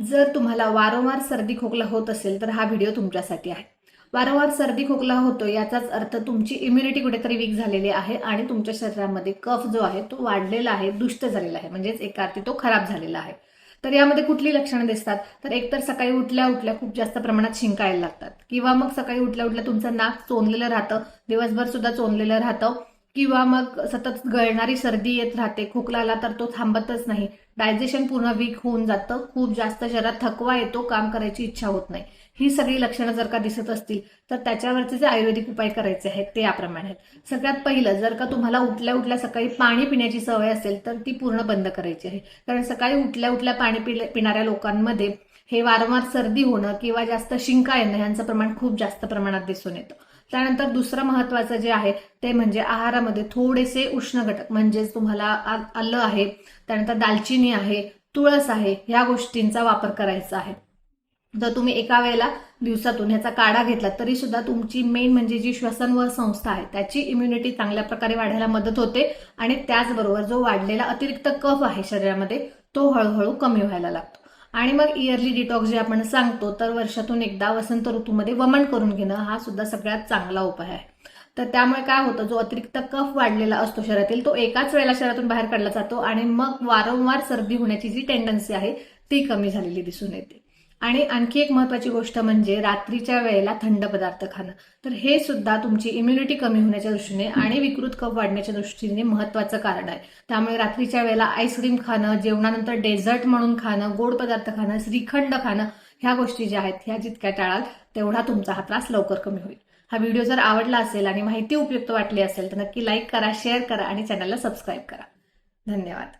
जर तुम्हाला वारंवार सर्दी खोकला होत असेल तर हा व्हिडिओ तुमच्यासाठी आहे. वारंवार सर्दी खोकला होतो याचाच अर्थ तुमची इम्युनिटी कुठेतरी वीक झालेली आहे आणि तुमच्या शरीरामध्ये कफ जो आहे तो वाढलेला आहे दुष्ट झालेला आहे. म्हणजेच एका अर्थी तो खराब झालेला आहे. तर यामध्ये कुठली लक्षणं दिसतात? तर एकतर सकाळी उठल्या उठल्या खूप जास्त प्रमाणात शिंकायला लागतात. किंवा मग सकाळी उठल्या उठल्या तुमचं नाक चोंदलेलं राहतं दिवसभर सुद्धा चोंदलेलं राहतं किंवा मग सतत गळणारी सर्दी येत राहते खोकला आला तर तो थांबतच नाही. डायजेशन पूर्ण वीक होऊन जातं. खूप जास्त शरीरात थकवा येतो काम करायची इच्छा होत नाही. ही सगळी लक्षणं जर का दिसत असतील तर त्याच्यावरचे जे आयुर्वेदिक उपाय करायचे आहेत ते याप्रमाणे आहेत. सगळ्यात पहिलं जर का तुम्हाला उठल्या उठल्या सकाळी पाणी पिण्याची सवय असेल तर ती पूर्ण बंद करायची आहे. कारण सकाळी उठल्या उठल्या पाणी पिले पिणाऱ्या लोकांमध्ये हे वारंवार सर्दी होणं किंवा जास्त शिंका येणं यांचं प्रमाण खूप जास्त प्रमाणात दिसून येतं. त्यानंतर दुसरं महत्वाचं जे आहे ते म्हणजे आहारामध्ये थोडेसे उष्ण घटक म्हणजेच तुम्हाला आ- आलं आहे त्यानंतर दालचिनी आहे तुळस आहे ह्या गोष्टींचा वापर करायचा आहे. जर तुम्ही एका वेळेला दिवसातून ह्याचा काढा घेतला तरी सुद्धा तुमची मेन म्हणजे जी श्वसन व संस्था आहे त्याची इम्युनिटी चांगल्या प्रकारे वाढायला मदत होते आणि त्याचबरोबर जो वाढलेला अतिरिक्त कफ आहे शरीरामध्ये तो हळूहळू कमी व्हायला लागतो. आणि मग इयरली डिटॉक्स जे आपण सांगतो तर वर्षातून एकदा वसंत ऋतूमध्ये वमन करून घेणं हा सुद्धा सगळ्यात चांगला उपाय आहे. तर त्यामुळे काय होतं जो अतिरिक्त कफ वाढलेला असतो शरीरातील तो एकाच वेळेला शरीरातून बाहेर काढला जातो आणि मग वारंवार सर्दी होण्याची जी टेंडन्सी आहे ती कमी झालेली दिसून येते. आणि आणखी एक महत्वाची गोष्ट म्हणजे रात्रीच्या वेळेला थंड पदार्थ खाणं. तर हे सुद्धा तुमची इम्युनिटी कमी होण्याच्या दृष्टीने आणि विकृत कफ वाढण्याच्या दृष्टीने महत्वाचं कारण आहे. त्यामुळे रात्रीच्या वेळेला आईस्क्रीम खाणं जेवणानंतर डेझर्ट म्हणून खाणं गोड पदार्थ खाणं श्रीखंड खाणं ह्या गोष्टी ज्या आहेत ह्या जितक्या टाळाल तेवढा तुमचा हा त्रास लवकर कमी होईल. हा व्हिडिओ जर आवडला असेल आणि माहिती उपयुक्त वाटली असेल तर नक्की लाईक करा शेअर करा आणि चॅनलला सबस्क्राईब करा. धन्यवाद.